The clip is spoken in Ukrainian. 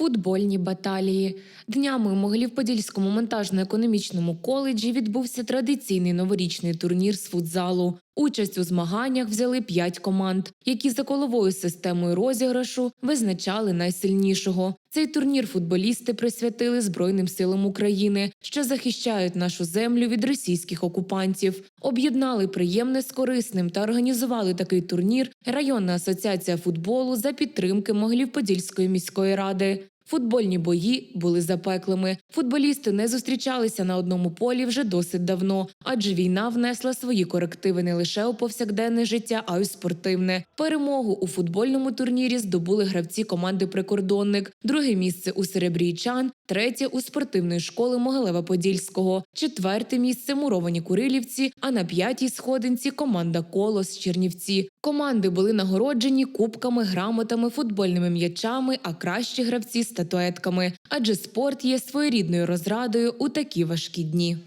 Футбольні баталії днями у Могилів-Подільському монтажно-економічному коледжі відбувся традиційний новорічний турнір з футзалу. Участь у змаганнях взяли п'ять команд, які за коловою системою розіграшу визначали найсильнішого. Цей турнір футболісти присвятили Збройним силам України, що захищають нашу землю від російських окупантів. Об'єднали приємне з корисним та організували такий турнір районна асоціація футболу за підтримки Могилів-Подільської міської ради. Футбольні бої були запеклими. Футболісти не зустрічалися на одному полі вже досить давно, адже війна внесла свої корективи не лише у повсякденне життя, а й у спортивне. Перемогу у футбольному турнірі здобули гравці команди Прикордонник, друге місце у Серебрійчан, третє у спортивної школи Могилева-Подільського, четверте місце муровані Курилівці. А на п'ятій сходинці команда Колос Чернівці. Команди були нагороджені кубками, грамотами, футбольними м'ячами, а кращі гравці статуетками. Адже спорт є своєрідною розрадою у такі важкі дні.